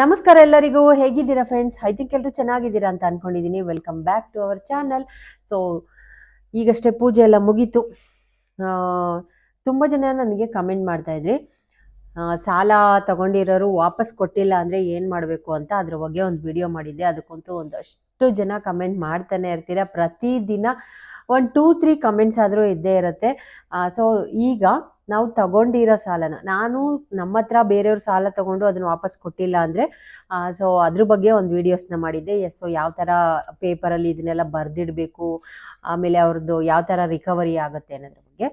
ನಮಸ್ಕಾರ ಎಲ್ಲರಿಗೂ, ಹೇಗಿದ್ದೀರಾ ಫ್ರೆಂಡ್ಸ್ ಐ ಥಿಂಕ್ ಎಲ್ಲರೂ ಚೆನ್ನಾಗಿದ್ದೀರಾ ಅಂತ ಅನ್ಕೊಂಡಿದ್ದೀನಿ welcome back to our channel so ಈಗಷ್ಟೇ ಪೂಜೆ ಎಲ್ಲ ಮುಗೀತು. ತುಂಬ ಜನ ನನಗೆ ಕಮೆಂಟ್ ಮಾಡ್ತಾ ಇದ್ರಿ. ಸಾಲ ತಗೊಂಡಿರೋರು ವಾಪಸ್ ಕೊಟ್ಟಿಲ್ಲ ಅಂದರೆ ಏನು ಮಾಡಬೇಕು ಅಂತ ಅದ್ರ ಬಗ್ಗೆ ಒಂದು ವಿಡಿಯೋ ಮಾಡಿದ್ದೆ. ಅದಕ್ಕಂತೂ ಒಂದಷ್ಟು ಜನ ಕಮೆಂಟ್ ಮಾಡ್ತಾನೆ ಇರ್ತೀರಾ. ಪ್ರತಿದಿನ ಒಂದು ಟೂ ತ್ರೀ ಕಮೆಂಟ್ಸ್ ಆದರೂ ಇದ್ದೇ ಇರುತ್ತೆ. ಸೊ ಈಗ ನಾವು ತಗೊಂಡಿರೋ ಸಾಲನ. ನಾನು ನಮ್ಮ ಹತ್ರ ಬೇರೆಯವ್ರ ಸಾಲ ತಗೊಂಡು ಅದನ್ನ ವಾಪಸ್ ಕೊಟ್ಟಿಲ್ಲ ಅಂದ್ರೆ ಸೊ ಅದ್ರ ಬಗ್ಗೆ ಒಂದು ವೀಡಿಯೋಸ್ನ ಮಾಡಿದ್ದೆ. ಸೊ ಯಾವ ಥರ ಪೇಪರಲ್ಲಿ ಇದನ್ನೆಲ್ಲ ಬರ್ದಿಡ್ಬೇಕು, ಆಮೇಲೆ ಅವ್ರದ್ದು ಯಾವ ತರ ರಿಕವರಿ ಆಗುತ್ತೆ ಅನ್ನೋದ್ರ ಬಗ್ಗೆ.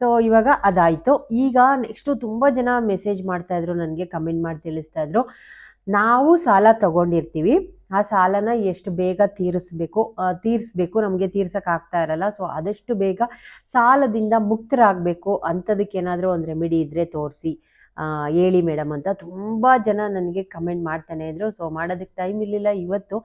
ಸೊ ಇವಾಗ ಅದಾಯಿತು. ಈಗ ನೆಕ್ಸ್ಟು ತುಂಬಾ ಜನ ಮೆಸೇಜ್ ಮಾಡ್ತಾ ಇದ್ರು, ನನಗೆ ಕಮೆಂಟ್ ಮಾಡಿ ತಿಳಿಸ್ತಾ ಇದ್ರು. ನಾವು ಸಾಲ ತಗೊಂಡಿರ್ತೀವಿ. ಆ ಸಾಲನ ಎಷ್ಟು ಬೇಗ ತೀರಿಸ್ಬೇಕು ತೀರಿಸ್ಬೇಕು, ನಮಗೆ ತೀರ್ಸೋಕ್ಕಾಗ್ತಾ ಇರಲ್ಲ. ಸೊ ಆದಷ್ಟು ಬೇಗ ಸಾಲದಿಂದ ಮುಕ್ತರಾಗಬೇಕು ಅಂಥದಕ್ಕೆ ಏನಾದರೂ ಒಂದು ರೆಮಿಡಿ ಇದ್ದರೆ ತೋರಿಸಿ. ಹೇಳಿ ಮೇಡಮ್ ಅಂತ ತುಂಬ ಜನ ನನಗೆ ಕಮೆಂಟ್ ಮಾಡ್ತಾನೆ ಇದ್ರು. ಸೊ ಮಾಡೋದಕ್ಕೆ ಟೈಮ್ ಇರಲಿಲ್ಲ. ಇವತ್ತು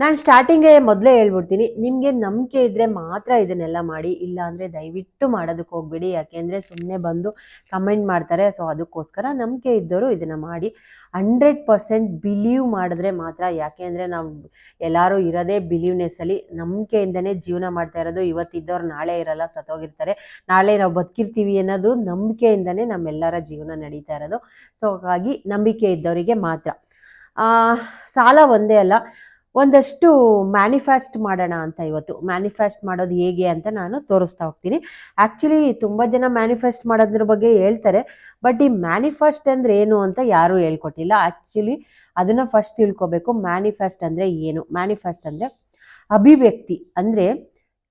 ನಾನು ಸ್ಟಾರ್ಟಿಂಗೇ ಮೊದಲೇ ಹೇಳ್ಬಿಡ್ತೀನಿ, ನಿಮಗೆ ನಂಬಿಕೆ ಇದ್ದರೆ ಮಾತ್ರ ಇದನ್ನೆಲ್ಲ ಮಾಡಿ ಇಲ್ಲ ಅಂದರೆ ದಯವಿಟ್ಟು ಮಾಡೋದಕ್ಕೆ ಹೋಗ್ಬಿಡಿ. ಯಾಕೆಂದರೆ ಸುಮ್ಮನೆ ಬಂದು ಕಮೆಂಟ್ ಮಾಡ್ತಾರೆ ಸೊ ಅದಕ್ಕೋಸ್ಕರ ನಂಬಿಕೆ ಇದ್ದವರು ಇದನ್ನು ಮಾಡಿ ಹಂಡ್ರೆಡ್ ಪರ್ಸೆಂಟ್ ಬಿಲೀವ್ ಮಾಡಿದ್ರೆ ಮಾತ್ರ. ಯಾಕೆ ಅಂದರೆ ನಾವು ಎಲ್ಲರೂ ಇರೋದೇ ಬಿಲೀವ್ನೆಸ್ಸಲ್ಲಿ ನಂಬಿಕೆಯಿಂದನೇ ಜೀವನ ಮಾಡ್ತಾ ಇರೋದು. ಇವತ್ತಿದ್ದವ್ರು ನಾಳೆ ಇರಲ್ಲ, ಸತ್ತೋಗಿರ್ತಾರೆ. ನಾಳೆ ನಾವು ಬದುಕಿರ್ತೀವಿ ಅನ್ನೋದು ನಂಬಿಕೆಯಿಂದನೇ ನಮ್ಮೆಲ್ಲರ ಜೀವನ ನಡೀತಾ ಇರೋದು. ಸೊ ಹಾಗಾಗಿ ನಂಬಿಕೆ ಇದ್ದವರಿಗೆ ಮಾತ್ರ. ಸಾಲ ಒಂದೇ ಅಲ್ಲ ಒಂದಷ್ಟು ಮ್ಯಾನಿಫೆಸ್ಟ್ ಮಾಡೋಣ ಅಂತ ಇವತ್ತು. ಮ್ಯಾನಿಫೆಸ್ಟ್ ಮಾಡೋದು ಹೇಗೆ ಅಂತ ನಾನು ತೋರಿಸ್ತಾ ಹೋಗ್ತೀನಿ. ಆ್ಯಕ್ಚುಲಿ ತುಂಬ ಜನ ಮ್ಯಾನಿಫೆಸ್ಟ್ ಮಾಡೋದ್ರ ಬಗ್ಗೆ ಹೇಳ್ತಾರೆ ಬಟ್ ಈ ಮ್ಯಾನಿಫೆಸ್ಟ್ ಅಂದರೆ ಏನು ಅಂತ ಯಾರೂ ಹೇಳ್ಕೊಟ್ಟಿಲ್ಲ. ಆ್ಯಕ್ಚುಲಿ ಅದನ್ನು ಫಸ್ಟ್ ತಿಳ್ಕೊಬೇಕು. ಮ್ಯಾನಿಫೆಸ್ಟ್ ಅಂದರೆ ಏನು? ಮ್ಯಾನಿಫೆಸ್ಟ್ ಅಂದರೆ ಅಭಿವ್ಯಕ್ತಿ. ಅಂದರೆ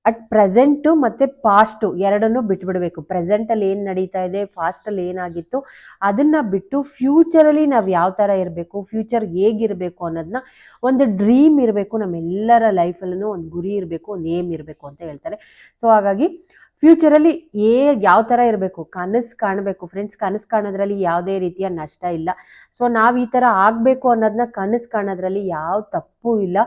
ಅಟ್ ಪ್ರೆಸೆಂಟು ಮತ್ತು ಪಾಸ್ಟು ಎರಡನ್ನೂ ಬಿಟ್ಬಿಡಬೇಕು. ಪ್ರೆಸೆಂಟಲ್ಲಿ ಏನು ನಡೀತಾ ಇದೆ ಫಾಸ್ಟಲ್ಲಿ ಏನಾಗಿತ್ತು, ಅದನ್ನು ಬಿಟ್ಟು ಫ್ಯೂಚರಲ್ಲಿ ನಾವು ಯಾವ ಥರ ಇರಬೇಕು, ಫ್ಯೂಚರ್ ಹೇಗಿರಬೇಕು ಅನ್ನೋದನ್ನ ಒಂದು ಡ್ರೀಮ್ ಇರಬೇಕು, ನಮ್ಮೆಲ್ಲರ ಲೈಫಲ್ಲೂ ಒಂದು ಗುರಿ ಇರಬೇಕು, ಒಂದು ಏಮ್ ಇರಬೇಕು ಅಂತ ಹೇಳ್ತಾರೆ. ಸೊ, ಹಾಗಾಗಿ ಫ್ಯೂಚರಲ್ಲಿ ಏ ಯಾವ ಥರ ಇರಬೇಕು, ಕನಸು ಕಾಣಬೇಕು. ಫ್ರೆಂಡ್ಸ್, ಕನಸು ಕಾಣೋದ್ರಲ್ಲಿ ಯಾವುದೇ ರೀತಿಯ ನಷ್ಟ ಇಲ್ಲ. ಸೊ, ನಾವು ಈ ಥರ ಆಗಬೇಕು ಅನ್ನೋದನ್ನ ಕನಸು ಕಾಣೋದ್ರಲ್ಲಿ ಯಾವ ತಪ್ಪು ಇಲ್ಲ.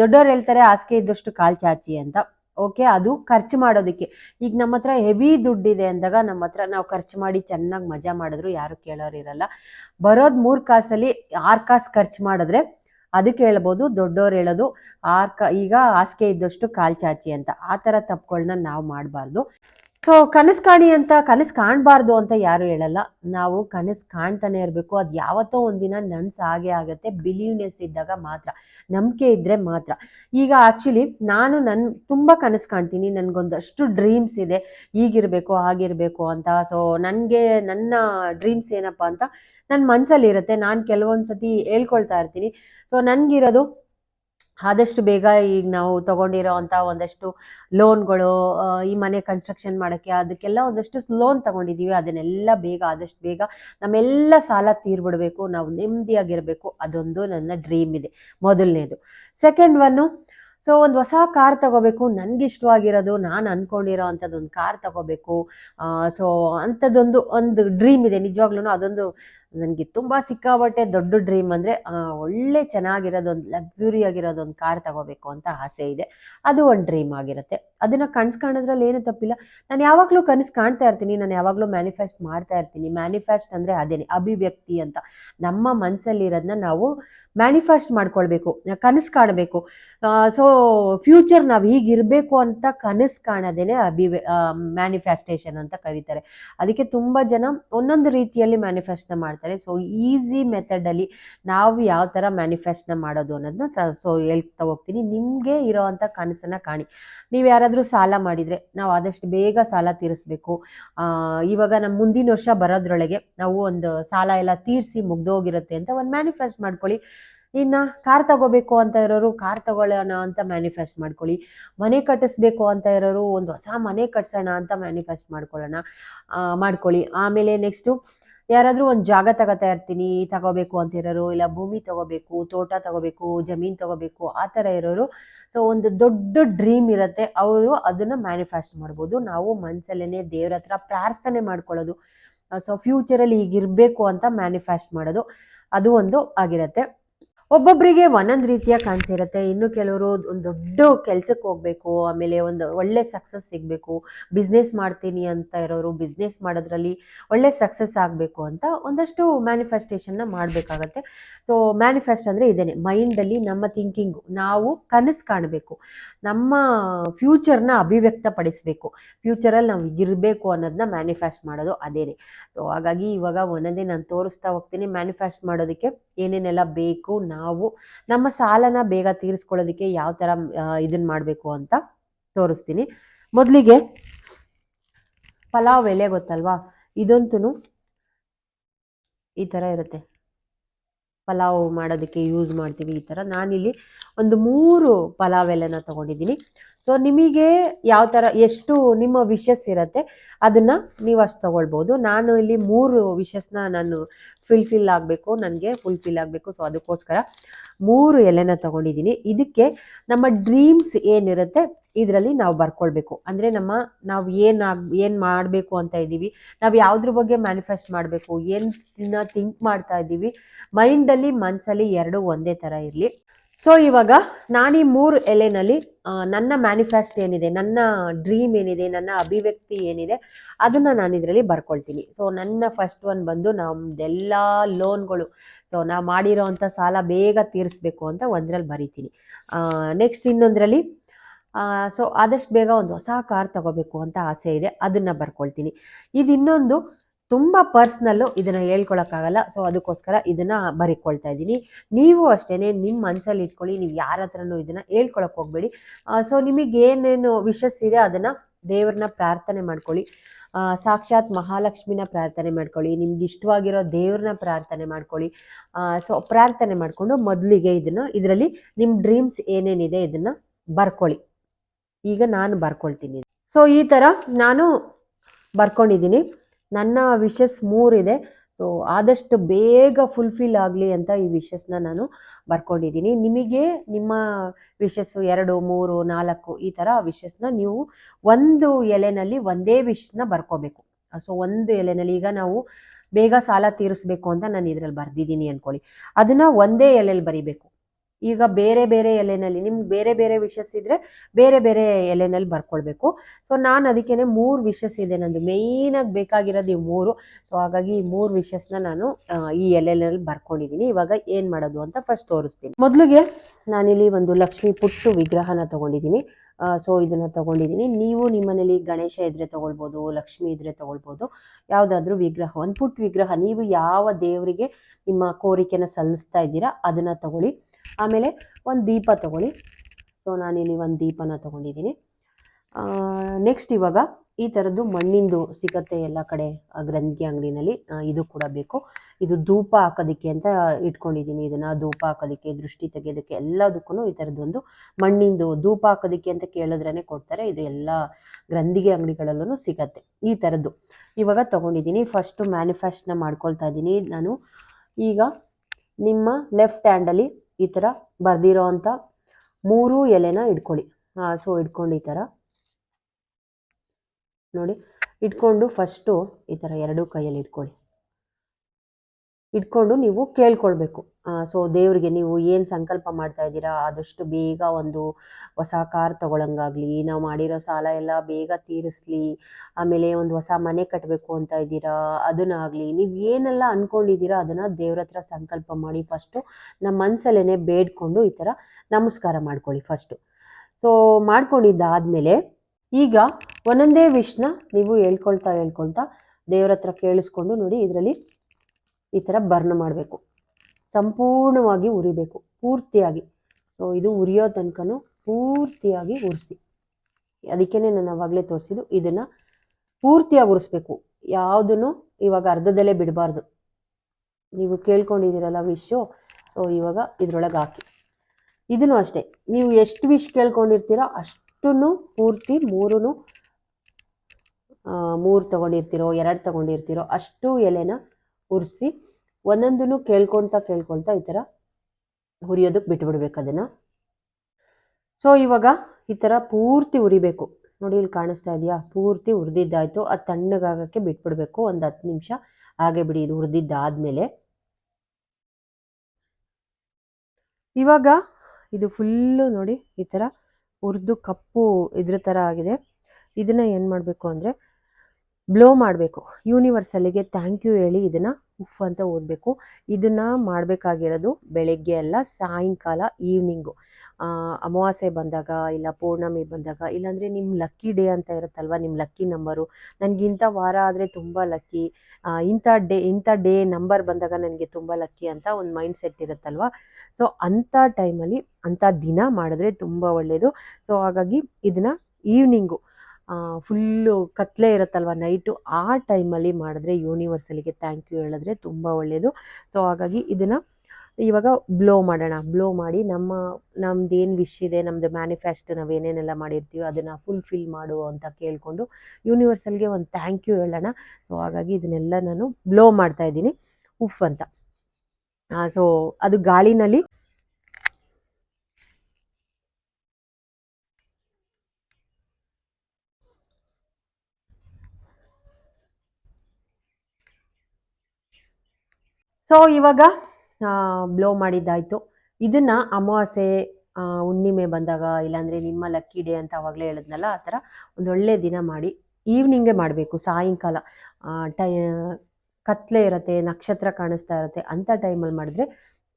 ದೊಡ್ಡವ್ರು ಹೇಳ್ತಾರೆ, ಹಾಸಿಗೆ ಇದ್ದಷ್ಟು ಕಾಲು ಚಾಚಿ ಅಂತ. ಓಕೆ? ಅದು ಖರ್ಚು ಮಾಡೋದಕ್ಕೆ. ಈಗ ನಮ್ಮ ಹತ್ರ ಹೆವಿ ದುಡ್ಡಿದೆ ಅಂದಾಗ ನಮ್ಮ ಹತ್ರ ನಾವು ಖರ್ಚು ಮಾಡಿ ಚೆನ್ನಾಗಿ ಮಜಾ ಮಾಡಿದ್ರು ಯಾರು ಕೇಳೋರಿರಲ್ಲ ಬರೋದು ಮೂರು ಕಾಸಲ್ಲಿ ಆರು ಕಾಸು ಖರ್ಚು ಮಾಡಿದ್ರೆ ಅದಕ್ಕೆ ಹೇಳ್ಬೋದು, ದೊಡ್ಡವ್ರು ಹೇಳೋದು, ಆರ್ ಕಾ ಈಗ ಹಾಸಿಗೆ ಇದ್ದಷ್ಟು ಕಾಲು ಚಾಚಿ ಅಂತ. ಆ ಥರ ತಪ್ಪುಗಳನ್ನ ನಾವು ಮಾಡಬಾರ್ದು. ಸೊ ಕನಸು ಕಾಣಿ ಅಂತ ಕನಸು ಕಾಣಬಾರ್ದು ಅಂತ ಯಾರು ಹೇಳಲ್ಲ. ನಾವು ಕನಸು ಕಾಣ್ತಾನೆ ಇರಬೇಕು. ಅದು ಯಾವತ್ತೋ ಒಂದಿನ ನನ್ಸು ಹಾಗೆ ಆಗುತ್ತೆ. ಬಿಲೀವ್ನೆಸ್ ಇದ್ದಾಗ ಮಾತ್ರ, ನಂಬಿಕೆ ಇದ್ದರೆ ಮಾತ್ರ. ಈಗ ಆ್ಯಕ್ಚುಲಿ ನಾನು ನನ್ನ ತುಂಬ ಕನಸು ಕಾಣ್ತೀನಿ. ನನಗೊಂದಷ್ಟು ಡ್ರೀಮ್ಸ್ ಇದೆ. ಹೀಗಿರಬೇಕು ಹಾಗಿರಬೇಕು ಅಂತ. ಸೊ ನನಗೆ ನನ್ನ ಡ್ರೀಮ್ಸ್ ಏನಪ್ಪ ಅಂತ ನನ್ನ ಮನಸ್ಸಲ್ಲಿರುತ್ತೆ ನಾನು ಕೆಲವೊಂದು ಸತಿ ಹೇಳ್ಕೊಳ್ತಾ ಇರ್ತೀನಿ. ಸೊ ನನಗಿರೋದು ಆದಷ್ಟು ಬೇಗ ಈಗ ನಾವು ತಗೊಂಡಿರೋ ಅಂಥ ಒಂದಷ್ಟು ಲೋನ್ಗಳು ಈ ಮನೆ ಕನ್ಸ್ಟ್ರಕ್ಷನ್ ಮಾಡೋಕ್ಕೆ ಅದಕ್ಕೆಲ್ಲ ಒಂದಷ್ಟು ಲೋನ್ ತಗೊಂಡಿದ್ದೀವಿ ಅದನ್ನೆಲ್ಲ ಬೇಗ, ಆದಷ್ಟು ಬೇಗ ನಮ್ಮೆಲ್ಲ ಸಾಲ ತೀರ್ಬಿಡಬೇಕು. ನಾವು ನೆಮ್ಮದಿಯಾಗಿರಬೇಕು. ಅದೊಂದು ನನ್ನ ಡ್ರೀಮ್ ಇದೆ. ಮೊದಲನೇದು. ಸೆಕೆಂಡ್ ಒನ್ನು ಸೊ ಒಂದು ಹೊಸ ಕಾರ್ ತಗೋಬೇಕು. ನನಗೆ ಇಷ್ಟವಾಗಿರೋದು, ನಾನು ಅಂದ್ಕೊಂಡಿರೋ ಅಂಥದ್ದೊಂದು ಕಾರ್ ತಗೋಬೇಕು. ಸೊ ಅಂಥದ್ದೊಂದು, ಒಂದು ಡ್ರೀಮ್ ಇದೆ. ನಿಜವಾಗ್ಲೂ ಅದೊಂದು ನನಗೆ ತುಂಬ ಸಿಕ್ಕಾಬಟ್ಟೆ ದೊಡ್ಡ ಡ್ರೀಮ್ ಅಂದರೆ ಒಳ್ಳೆ ಚೆನ್ನಾಗಿರೋದೊಂದು ಲಕ್ಸುರಿ ಆಗಿರೋದೊಂದು ಕಾರ್ ತಗೋಬೇಕು ಅಂತ ಆಸೆ ಇದೆ. ಅದು ಒಂದು ಡ್ರೀಮ್ ಆಗಿರುತ್ತೆ. ಅದನ್ನು ಕನ್ಸು ಕಾಣೋದ್ರಲ್ಲಿ ಏನು ತಪ್ಪಿಲ್ಲ. ನಾನು ಯಾವಾಗಲೂ ಕನಸು ಕಾಣ್ತಾ ಇರ್ತೀನಿ. ನಾನು ಯಾವಾಗಲೂ ಮ್ಯಾನಿಫೆಸ್ಟ್ ಮಾಡ್ತಾ ಇರ್ತೀನಿ. ಮ್ಯಾನಿಫೆಸ್ಟ್ ಅಂದರೆ ಅದೇನೆ, ಅಭಿವ್ಯಕ್ತಿ ಅಂತ. ನಮ್ಮ ಮನಸ್ಸಲ್ಲಿರೋದನ್ನ ನಾವು ಮ್ಯಾನಿಫೆಸ್ಟ್ ಮಾಡ್ಕೊಳ್ಬೇಕು, ಕನಸು ಕಾಣಬೇಕು. ಸೊ ಫ್ಯೂಚರ್ ನಾವು ಹೀಗಿರಬೇಕು ಅಂತ ಕನಸು ಕಾಣೋದೇನೆ ಅಭಿವ್ಯ ಮ್ಯಾನಿಫೆಸ್ಟೇಷನ್ ಅಂತ ಕರೀತಾರೆ. ಅದಕ್ಕೆ ತುಂಬ ಜನ ಒಂದೊಂದು ರೀತಿಯಲ್ಲಿ ಮ್ಯಾನಿಫೆಸ್ಟ್ನ ಮಾಡ್ತಾರೆ. ಸೊ ಈಸಿ ಮೆಥಡಲ್ಲಿ ನಾವು ಯಾವ ಥರ ಮ್ಯಾನಿಫೆಸ್ಟ್ನ ಮಾಡೋದು ಅನ್ನೋದನ್ನ ಸೊ ಹೇಳ್ತಾ ಹೋಗ್ತೀನಿ. ನಿಮಗೆ ಇರೋವಂಥ ಕನಸನ್ನು ಕಾಣಿ. ನೀವು ಯಾರಾದರೂ ಸಾಲ ಮಾಡಿದರೆ ನಾವು ಆದಷ್ಟು ಬೇಗ ಸಾಲ ತೀರಿಸ್ಬೇಕು. ಇವಾಗ ನಮ್ಮ ಮುಂದಿನ ವರ್ಷ ಬರೋದ್ರೊಳಗೆ ನಾವು ಒಂದು ಸಾಲ ಎಲ್ಲ ತೀರಿಸಿ ಮುಗ್ದೋಗಿರುತ್ತೆ ಅಂತ ಒಂದು ಮ್ಯಾನಿಫೆಸ್ಟ್ ಮಾಡ್ಕೊಳ್ಳಿ. ಇನ್ನು ಕಾರ್ ತಗೋಬೇಕು ಅಂತ ಇರೋರು ಕಾರ್ ತಗೊಳ್ಳೋಣ ಅಂತ ಮ್ಯಾನಿಫೆಸ್ಟ್ ಮಾಡ್ಕೊಳ್ಳಿ. ಮನೆ ಕಟ್ಟಿಸ್ಬೇಕು ಅಂತ ಇರೋರು ಒಂದು ಹೊಸ ಮನೆ ಕಟ್ಸೋಣ ಅಂತ ಮ್ಯಾನಿಫೆಸ್ಟ್ ಮಾಡ್ಕೊಳ್ಳೋಣ ಮಾಡ್ಕೊಳ್ಳಿ. ಆಮೇಲೆ ನೆಕ್ಸ್ಟು ಯಾರಾದರೂ ಒಂದು ಜಾಗ ತಗೋತಾ ಇರ್ತೀನಿ, ತಗೋಬೇಕು ಅಂತ ಇರೋರು, ಇಲ್ಲ ಭೂಮಿ ತಗೋಬೇಕು, ತೋಟ ತಗೋಬೇಕು, ಜಮೀನು ತಗೋಬೇಕು, ಆ ಥರ ಇರೋರು. ಸೊ ಒಂದು ದೊಡ್ಡ ಡ್ರೀಮ್ ಇರುತ್ತೆ. ಅವರು ಅದನ್ನು ಮ್ಯಾನಿಫೆಸ್ಟ್ ಮಾಡ್ಬೋದು. ನಾವು ಮನಸ್ಸಲ್ಲೇ ದೇವ್ರ ಹತ್ರ ಪ್ರಾರ್ಥನೆ ಮಾಡ್ಕೊಳ್ಳೋದು. ಸೊ ಫ್ಯೂಚರಲ್ಲಿ ಹೀಗಿರಬೇಕು ಅಂತ ಮ್ಯಾನಿಫೆಸ್ಟ್ ಮಾಡೋದು. ಅದು ಒಂದು ಆಗಿರುತ್ತೆ. ಒಬ್ಬೊಬ್ಬರಿಗೆ ಒಂದೊಂದು ರೀತಿಯ ಕಾಣ್ತಿರುತ್ತೆ ಇನ್ನು ಕೆಲವರು ಒಂದು ದೊಡ್ಡ ಕೆಲ್ಸಕ್ಕೆ ಹೋಗಬೇಕು, ಆಮೇಲೆ ಒಂದು ಒಳ್ಳೆ ಸಕ್ಸಸ್ ಸಿಗಬೇಕು ಬಿಸ್ನೆಸ್ ಮಾಡ್ತೀನಿ ಅಂತ ಇರೋರು ಬಿಸ್ನೆಸ್ ಮಾಡೋದ್ರಲ್ಲಿ ಒಳ್ಳೆ ಸಕ್ಸಸ್ ಆಗಬೇಕು ಅಂತ ಒಂದಷ್ಟು ಮ್ಯಾನಿಫೆಸ್ಟೇಷನ್ನ ಮಾಡಬೇಕಾಗತ್ತೆ. ಸೊ ಮ್ಯಾನಿಫೆಸ್ಟ್ ಅಂದರೆ ಇದೇನೆ ಮೈಂಡಲ್ಲಿ ನಮ್ಮ ಥಿಂಕಿಂಗು ನಾವು ಕನಸು ಕಾಣಬೇಕು, ನಮ್ಮ ಫ್ಯೂಚರ್ನ ಅಭಿವ್ಯಕ್ತಪಡಿಸಬೇಕು ಫ್ಯೂಚರಲ್ಲಿ ನಾವು ಇರಬೇಕು ಅನ್ನೋದನ್ನ ಮ್ಯಾನಿಫೆಸ್ಟ್ ಮಾಡೋದು ಅದೇನೆ. ಸೊ ಹಾಗಾಗಿ ಇವಾಗ ಒಂದೊಂದೇ ನಾನು ತೋರಿಸ್ತಾ ಹೋಗ್ತೀನಿ ಮ್ಯಾನಿಫೆಸ್ಟ್ ಮಾಡೋದಕ್ಕೆ ಏನೇನೆಲ್ಲ ಬೇಕು ನಾವು ನಮ್ಮ ಸಾಲನ ಬೇಗ ತೀರಿಸ್ಕೊಳ್ಳೋದಕ್ಕೆ ಯಾವ ಥರ ಇದನ್ನ ಮಾಡಬೇಕು ಅಂತ ತೋರಿಸ್ತೀನಿ. ಮೊದಲಿಗೆ ಪಲಾವ್ ಎಲೆ ಗೊತ್ತಲ್ವಾ? ಇದಂತೂ ಈ ಥರ ಇರುತ್ತೆ. ಪಲಾವ್ ಮಾಡೋದಕ್ಕೆ ಯೂಸ್ ಮಾಡ್ತೀವಿ ಈ ಥರ ನಾನಿಲ್ಲಿ ಒಂದು ಮೂರು ಪಲಾವ್ ಎಲೆನ ತೊಗೊಂಡಿದ್ದೀನಿ. ಸೊ ನಿಮಗೆ ಯಾವ ಥರ ಎಷ್ಟು ನಿಮ್ಮ ವಿಷಸ್ ಇರುತ್ತೆ, ಅದನ್ನು ನೀವು ಅಷ್ಟು ತೊಗೊಳ್ಬೋದು. ನಾನು ಇಲ್ಲಿ ಮೂರು ವಿಷಸ್ನ ನಾನು ಫಿಲ್ಫಿಲ್ ಆಗಬೇಕು, ನನಗೆ ಫುಲ್ಫಿಲ್ ಆಗಬೇಕು. ಸೊ ಅದಕ್ಕೋಸ್ಕರ ಮೂರು ಎಲೆನ ತೊಗೊಂಡಿದ್ದೀನಿ ಇದಕ್ಕೆ ನಮ್ಮ ಡ್ರೀಮ್ಸ್ ಏನಿರುತ್ತೆ, ಇದರಲ್ಲಿ ನಾವು ಬರ್ಕೊಳ್ಬೇಕು. ಅಂದರೆ ನಮ್ಮ, ನಾವು ಏನಾಗ ಏನು ಮಾಡಬೇಕು ಅಂತ ಇದ್ದೀವಿ. ನಾವು ಯಾವುದ್ರ ಬಗ್ಗೆ ಮ್ಯಾನಿಫೆಸ್ಟ್ ಮಾಡಬೇಕು, ಏನು ಥಿಂಕ್ ಮಾಡ್ತಾ ಇದ್ದೀವಿ. ಮೈಂಡಲ್ಲಿ ಮನಸ್ಸಲ್ಲಿ ಎರಡು ಒಂದೇ ಥರ ಇರಲಿ. ಸೊ ಇವಾಗ ನಾನು ಈ ಮೂರು ಎಲೆನಲ್ಲಿ ನನ್ನ ಮ್ಯಾನಿಫೆಸ್ಟ್ ಏನಿದೆ, ನನ್ನ ಡ್ರೀಮ್ ಏನಿದೆ, ನನ್ನ ಅಭಿವ್ಯಕ್ತಿ ಏನಿದೆ, ಅದನ್ನು ನಾನು ಇದರಲ್ಲಿ ಬರ್ಕೊಳ್ತೀನಿ. ಸೊ ನನ್ನ ಫಸ್ಟ್ ಒನ್ ಬಂದು ನಮ್ದೆಲ್ಲ ಲೋನ್ಗಳು ಸೊ ನಾವು ಮಾಡಿರೋ ಅಂಥ ಸಾಲ ಬೇಗ ತೀರಿಸ್ಬೇಕು ಅಂತ ಒಂದರಲ್ಲಿ ಬರಿತೀನಿ. ನೆಕ್ಸ್ಟ್ ಇನ್ನೊಂದರಲ್ಲಿ ಸೊ ಆದಷ್ಟು ಬೇಗ ಒಂದು ಹೊಸ ಕಾರ್ ತಗೋಬೇಕು ಅಂತ ಆಸೆ ಇದೆ, ಅದನ್ನು ಬರ್ಕೊಳ್ತೀನಿ. ಇದು ಇನ್ನೊಂದು ತುಂಬ ಪರ್ಸ್ನಲ್ಲು ಇದನ್ನು ಹೇಳ್ಕೊಳಕ್ಕಾಗಲ್ಲ. ಸೊ ಅದಕ್ಕೋಸ್ಕರ ಇದನ್ನು ಬರಿಕೊಳ್ತಾ ಇದ್ದೀನಿ. ನೀವು ಅಷ್ಟೇ ನಿಮ್ಮ ಮನಸ್ಸಲ್ಲಿ ಇಟ್ಕೊಳ್ಳಿ. ನೀವು ಯಾರ ಹತ್ರನೂ ಇದನ್ನು ಹೇಳ್ಕೊಳಕ್ಕೆ ಹೋಗಬೇಡಿ. ಸೊ ನಿಮಗೆ ಏನೇನು ವಿಶಸ್ ಇದೆ ಅದನ್ನು ದೇವ್ರನ್ನ ಪ್ರಾರ್ಥನೆ ಮಾಡ್ಕೊಳ್ಳಿ. ಸಾಕ್ಷಾತ್ ಮಹಾಲಕ್ಷ್ಮಿನ ಪ್ರಾರ್ಥನೆ ಮಾಡ್ಕೊಳ್ಳಿ. ನಿಮ್ಗೆ ಇಷ್ಟವಾಗಿರೋ ದೇವ್ರನ್ನ ಪ್ರಾರ್ಥನೆ ಮಾಡ್ಕೊಳ್ಳಿ. ಸೊ ಪ್ರಾರ್ಥನೆ ಮಾಡಿಕೊಂಡು ಮೊದಲಿಗೆ ಇದನ್ನು, ಇದರಲ್ಲಿ ನಿಮ್ಮ ಡ್ರೀಮ್ಸ್ ಏನೇನಿದೆ ಇದನ್ನು ಬರ್ಕೊಳ್ಳಿ. ಈಗ ನಾನು ಬರ್ಕೊಳ್ತೀನಿ. ಸೊ ಈ ಥರ ನಾನು ಬರ್ಕೊಂಡಿದ್ದೀನಿ. ನನ್ನ ವಿಶಸ್ ಮೂರಿದೆ. ಸೊ ಆದಷ್ಟು ಬೇಗ ಫುಲ್ಫಿಲ್ ಆಗಲಿ ಅಂತ ಈ ವಿಶಸ್ನ ನಾನು ಬರ್ಕೊಂಡಿದ್ದೀನಿ. ನಿಮಗೆ ನಿಮ್ಮ ವಿಶಸ್ಸು ಎರಡು, ಮೂರು, ನಾಲ್ಕು ಈ ಥರ ವಿಶಸ್ನ ನೀವು ಒಂದು ಎಲೆನಲ್ಲಿ ಒಂದೇ ವಿಶಸ್ನ ಬರ್ಕೋಬೇಕು. ಸೊ ಒಂದು ಎಲೆನಲ್ಲಿ ಈಗ ನಾವು ಬೇಗ ಸಾಲ ತೀರಿಸ್ಬೇಕು ಅಂತ ನಾನು ಇದರಲ್ಲಿ ಬರ್ದಿದ್ದೀನಿ ಅಂದ್ಕೊಳ್ಳಿ ಅದನ್ನು ಒಂದೇ ಎಲೆಯಲ್ಲಿ ಬರಿಬೇಕು. ಈಗ ಬೇರೆ ಬೇರೆ ಎಲೆನಲ್ಲಿ, ನಿಮ್ಗೆ ಬೇರೆ ಬೇರೆ ವಿಷಸ್ ಇದ್ದರೆ ಬೇರೆ ಬೇರೆ ಎಲೆನಲ್ಲಿ ಬರ್ಕೊಳ್ಬೇಕು. ಸೊ ನಾನು ಅದಕ್ಕೇನೆ ಮೂರು ವಿಷಸ್ ಇದೆ ನಂದು. ಮೇಯ್ನಾಗಿ ಬೇಕಾಗಿರೋದು ಈ ಮೂರು. ಸೊ ಹಾಗಾಗಿ ಈ ಮೂರು ವಿಷಸ್ನ ನಾನು ಈ ಎಲೆನಲ್ಲಿ ಬರ್ಕೊಂಡಿದ್ದೀನಿ ಇವಾಗ ಏನು ಮಾಡೋದು ಅಂತ ಫಸ್ಟ್ ತೋರಿಸ್ತೀನಿ. ಮೊದಲಿಗೆ ನಾನಿಲ್ಲಿ ಒಂದು ಲಕ್ಷ್ಮಿ ಪುಟ್ಟು ವಿಗ್ರಹನ ತಗೊಂಡಿದ್ದೀನಿ ಸೊ ಇದನ್ನು ತಗೊಂಡಿದ್ದೀನಿ ನೀವು ನಿಮ್ಮನೇಲಿ ಗಣೇಶ ಇದ್ರೆ ತೊಗೊಳ್ಬೋದು, ಲಕ್ಷ್ಮಿ ಇದ್ರೆ ತಗೊಳ್ಬೋದು. ಯಾವುದಾದ್ರೂ ವಿಗ್ರಹ, ಒಂದು ಪುಟ್ಟ ವಿಗ್ರಹ ನೀವು ಯಾವ ದೇವರಿಗೆ ನಿಮ್ಮ ಕೋರಿಕೆನ ಸಲ್ಲಿಸ್ತಾ ಇದ್ದೀರಾ, ಅದನ್ನು ತಗೊಳ್ಳಿ. ಆಮೇಲೆ ಒಂದು ದೀಪ ತಗೊಳ್ಳಿ. ಸೊ ನಾನಿಲ್ಲಿ ಒಂದು ದೀಪನ ತಗೊಂಡಿದ್ದೀನಿ. ನೆಕ್ಸ್ಟ್ ಇವಾಗ ಈ ಥರದ್ದು ಮಣ್ಣಿಂದು ಸಿಗತ್ತೆ ಎಲ್ಲ ಕಡೆ ಗ್ರಂಥಿ ಅಂಗಡಿನಲ್ಲಿ ಇದು ಕೂಡ ಬೇಕು. ಇದು ಧೂಪ ಹಾಕೋದಕ್ಕೆ ಅಂತ ಇಟ್ಕೊಂಡಿದ್ದೀನಿ. ಇದನ್ನು ಧೂಪ ಹಾಕೋದಕ್ಕೆ, ದೃಷ್ಟಿ ತೆಗೆಯೋದಕ್ಕೆ ಎಲ್ಲದಕ್ಕೂ ಈ ಥರದ್ದೊಂದು ಮಣ್ಣಿಂದು ಧೂಪ ಹಾಕೋದಕ್ಕೆ ಅಂತ ಕೇಳಿದ್ರೇ ಕೊಡ್ತಾರೆ. ಇದು ಎಲ್ಲ ಗ್ರಂಥಿಗೆ ಅಂಗಡಿಗಳಲ್ಲೂ ಸಿಗತ್ತೆ ಈ ಥರದ್ದು ಇವಾಗ ತೊಗೊಂಡಿದ್ದೀನಿ. ಫಸ್ಟು ಮ್ಯಾನಿಫೆಸ್ಟ್ನ ಮಾಡ್ಕೊಳ್ತಾ ಇದ್ದೀನಿ ನಾನು. ಈಗ ನಿಮ್ಮ ಲೆಫ್ಟ್ ಹ್ಯಾಂಡಲ್ಲಿ ಈ ಥರ ಬರ್ದಿರೋ ಅಂಥ ಮೂರು ಎಲೆನ ಇಟ್ಕೊಳ್ಳಿ ಸೊ ಇಟ್ಕೊಂಡು ಈ ಥರ ನೋಡಿ, ಇಟ್ಕೊಂಡು ಫಸ್ಟು ಈ ಥರ ಎರಡೂ ಕೈಯಲ್ಲಿ ಇಟ್ಕೊಳ್ಳಿ. ಇಟ್ಕೊಂಡು ನೀವು ಕೇಳ್ಕೊಳ್ಬೇಕು. ಸೊ ದೇವರಿಗೆ ನೀವು ಏನು ಸಂಕಲ್ಪ ಮಾಡ್ತಾ ಇದ್ದೀರಾ, ಆದಷ್ಟು ಬೇಗ ಒಂದು ಹೊಸ ಕಾರ್ ತಗೊಳಂಗಾಗಲಿ, ನಾವು ಮಾಡಿರೋ ಸಾಲ ಎಲ್ಲ ಬೇಗ ತೀರಿಸ್ಲಿ, ಆಮೇಲೆ ಒಂದು ಹೊಸ ಮನೆ ಕಟ್ಟಬೇಕು ಅಂತ ಇದ್ದೀರಾ, ಅದನ್ನಾಗಲಿ, ನೀವು ಏನೆಲ್ಲ ಅಂದ್ಕೊಂಡಿದ್ದೀರಾ ಅದನ್ನು ದೇವ್ರ ಹತ್ರ ಸಂಕಲ್ಪ ಮಾಡಿ ಫಸ್ಟು ನಮ್ಮ ಮನಸ್ಸಲ್ಲೇ ಬೇಡ್ಕೊಂಡು ಈ ಥರ ನಮಸ್ಕಾರ ಮಾಡ್ಕೊಳ್ಳಿ ಫಸ್ಟು ಸೊ ಮಾಡ್ಕೊಂಡಿದ್ದಾದಮೇಲೆ ಈಗ ಒಂದೊಂದೇ ವಿಷ್ನ ನೀವು ಹೇಳ್ಕೊಳ್ತಾ ಹೇಳ್ಕೊಳ್ತಾ ದೇವ್ರ ಹತ್ರ ಕೇಳಿಸ್ಕೊಂಡು ನೋಡಿ ಇದರಲ್ಲಿ ಈ ಥರ ಬರ್ನ್ ಮಾಡಬೇಕು. ಸಂಪೂರ್ಣವಾಗಿ ಉರಿಬೇಕು. ಪೂರ್ತಿಯಾಗಿ. ಸೊ ಇದು ಉರಿಯೋ ತನಕನೂ ಪೂರ್ತಿಯಾಗಿ ಉರಿಸಿ. ಅದಕ್ಕೇ ನಾನು ಆವಾಗಲೇ ತೋರಿಸಿದ್ದು, ಇದನ್ನು ಪೂರ್ತಿಯಾಗಿ ಉರಿಸ್ಬೇಕು. ಯಾವುದನ್ನು ಇವಾಗ ಅರ್ಧದಲ್ಲೇ ಬಿಡಬಾರ್ದು. ನೀವು ಕೇಳ್ಕೊಂಡಿದ್ದೀರಲ್ಲ ವಿಶ್ಶು ಸೊ ಇವಾಗ ಇದ್ರೊಳಗೆ ಹಾಕಿ. ಇದನ್ನು ಅಷ್ಟೇ. ನೀವು ಎಷ್ಟು ವಿಶ್ ಕೇಳ್ಕೊಂಡಿರ್ತೀರೋ ಅಷ್ಟನ್ನು ಪೂರ್ತಿ ಮೂರೂ ಮೂರು ತಗೊಂಡಿರ್ತೀರೋ, ಎರಡು ತಗೊಂಡಿರ್ತೀರೋ, ಅಷ್ಟು ಎಲೆನ ಉರಿಸಿ ಒಂದೊಂದನ್ನು ಕೇಳ್ಕೊಳ್ತಾ ಕೇಳ್ಕೊಳ್ತಾ ಈ ಥರ ಹುರಿಯೋದಕ್ಕೆ ಬಿಟ್ಬಿಡ್ಬೇಕು ಅದನ್ನು. ಸೊ ಇವಾಗ ಈ ಥರ ಪೂರ್ತಿ ಉರಿಬೇಕು ನೋಡಿ ಇಲ್ಲಿ ಕಾಣಿಸ್ತಾ ಇದೆಯಾ? ಪೂರ್ತಿ ಹುರಿದಿದ್ದಾಯ್ತು. ಅದು ತಣ್ಣಗಾಗಕ್ಕೆ ಬಿಟ್ಬಿಡ್ಬೇಕು. ಒಂದು ಹತ್ತು ನಿಮಿಷ ಹಾಗೆ ಬಿಡಿ, ಇದು ಉರಿದಿದ್ದಾದ್ಮೇಲೆ ಇವಾಗ ಇದು ಫುಲ್ಲು ನೋಡಿ ಈ ಥರ ಹುರಿದು ಕಪ್ಪು ಇದ್ರ ಥರ ಆಗಿದೆ. ಇದನ್ನು ಏನು ಮಾಡಬೇಕು ಅಂದರೆ ಬ್ಲೋ ಮಾಡಬೇಕು. ಯೂನಿವರ್ಸಲ್ಲಿಗೆ ಥ್ಯಾಂಕ್ ಯು ಹೇಳಿ ಇದನ್ನು ಉಫ್ ಅಂತ ಓದಬೇಕು. ಇದನ್ನು ಮಾಡಬೇಕಾಗಿರೋದು ಬೆಳಗ್ಗೆ ಅಲ್ಲ ಸಾಯಂಕಾಲ ಈವ್ನಿಂಗು ಅಮಾವಾಸ್ಯೆ ಬಂದಾಗ ಇಲ್ಲ ಪೌರ್ಣಮಿ ಬಂದಾಗ, ಇಲ್ಲಾಂದರೆ ನಿಮ್ಮ ಲಕ್ಕಿ ಡೇ ಅಂತ ಇರುತ್ತಲ್ವ ನಿಮ್ಮ ಲಕ್ಕಿ ನಂಬರು ನನಗೆ ಇಂಥ ವಾರ ಆದರೆ ತುಂಬ ಲಕ್ಕಿ ಇಂಥ ಡೇ ಇಂಥ ಡೇ ನಂಬರ್ ಬಂದಾಗ ನನಗೆ ತುಂಬ ಲಕ್ಕಿ ಅಂತ ಒಂದು ಮೈಂಡ್ ಸೆಟ್ ಇರುತ್ತಲ್ವ. ಸೊ ಅಂಥ ಟೈಮಲ್ಲಿ ಅಂಥ ದಿನ ಮಾಡಿದ್ರೆ ತುಂಬ ಒಳ್ಳೆಯದು ಸೊ ಹಾಗಾಗಿ ಇದನ್ನು ಈವ್ನಿಂಗು ಫುಲ್ಲು ಕತ್ಲೆ ಇರುತ್ತಲ್ವ ನೈಟು ಆ ಟೈಮಲ್ಲಿ ಮಾಡಿದ್ರೆ ಯೂನಿವರ್ಸಲಿಗೆ ಥ್ಯಾಂಕ್ ಯು ಹೇಳಿದ್ರೆ ತುಂಬ ಒಳ್ಳೆಯದು ಸೊ ಹಾಗಾಗಿ ಇದನ್ನು ಇವಾಗ ಬ್ಲೋ ಮಾಡೋಣ. ಬ್ಲೋ ಮಾಡಿ ನಮ್ಮ, ನಮ್ದು ಏನು ವಿಶ್ ಇದೆ ನಮ್ಮದು ಮ್ಯಾನಿಫೆಸ್ಟ್ ನಾವು ಏನೇನೆಲ್ಲ ಮಾಡಿರ್ತೀವಿ ಅದನ್ನು ಫುಲ್ಫಿಲ್ ಮಾಡು ಅಂತ ಕೇಳಿಕೊಂಡು ಯೂನಿವರ್ಸಲ್ಗೆ ಒಂದು ಥ್ಯಾಂಕ್ ಯು ಹೇಳೋಣ. ಸೊ ಹಾಗಾಗಿ ಇದನ್ನೆಲ್ಲ ನಾನು ಬ್ಲೋ ಮಾಡ್ತಾ ಇದ್ದೀನಿ. ಉಫ್ ಅಂತ. ಸೊ ಅದು ಗಾಳಿನಲ್ಲಿ ಸೊ ಇವಾಗ ಬ್ಲೋ ಮಾಡಿದ್ದಾಯಿತು. ಇದನ್ನು ಅಮಾವಾಸ್ಯೆ ಹುಣ್ಣಿಮೆ ಬಂದಾಗ, ಇಲ್ಲಾಂದರೆ ನಿಮ್ಮ ಲಕ್ಕಿ ಡೇ ಅಂತ ಅವಾಗಲೇ ಹೇಳಿದ್ನಲ್ಲ, ಆ ಥರ ಒಂದು ಒಳ್ಳೆ ದಿನ ಮಾಡಿ ಈವ್ನಿಂಗೇ ಮಾಡಬೇಕು. ಸಾಯಂಕಾಲ ಟೈ, ಕತ್ಲೆ ಇರುತ್ತೆ, ನಕ್ಷತ್ರ ಕಾಣಿಸ್ತಾ ಇರುತ್ತೆ ಅಂಥ ಟೈಮಲ್ಲಿ ಮಾಡಿದ್ರೆ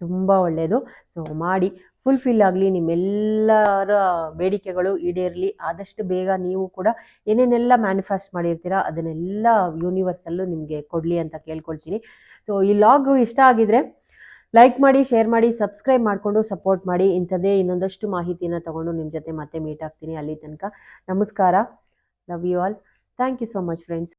ತುಂಬ ಒಳ್ಳೆಯದು ಸೊ ಮಾಡಿ ಫುಲ್ಫಿಲ್ ಆಗಲಿ, ನಿಮ್ಮೆಲ್ಲರ ಬೇಡಿಕೆಗಳು ಈಡೇರಲಿ. ಆದಷ್ಟು ಬೇಗ ನೀವು ಕೂಡ ಏನೇನೆಲ್ಲ ಮ್ಯಾನಿಫೆಸ್ಟ್ ಮಾಡಿರ್ತೀರಾ, ಅದನ್ನೆಲ್ಲ ಯೂನಿವರ್ಸಲ್ಲೂ ನಿಮಗೆ ಕೊಡಲಿ ಅಂತ ಕೇಳ್ಕೊಳ್ತೀನಿ. ಸೊ ಈ ಲಾಗು ಇಷ್ಟ ಆಗಿದ್ರೆ ಲೈಕ್ ಮಾಡಿ ಶೇರ್ ಮಾಡಿ ಸಬ್ಸ್ಕ್ರೈಬ್ ಮಾಡಿಕೊಂಡು ಸಪೋರ್ಟ್ ಮಾಡಿ. ಇಂಥದ್ದೇ ಇನ್ನೊಂದಷ್ಟು ಮಾಹಿತಿನ ತಗೊಂಡು ನಿಮ್ಮ ಜೊತೆ ಮತ್ತೆ ಮೀಟ್ ಆಗ್ತೀನಿ ಅಲ್ಲಿ ತನಕ. ನಮಸ್ಕಾರ. Love you all thank you so much friends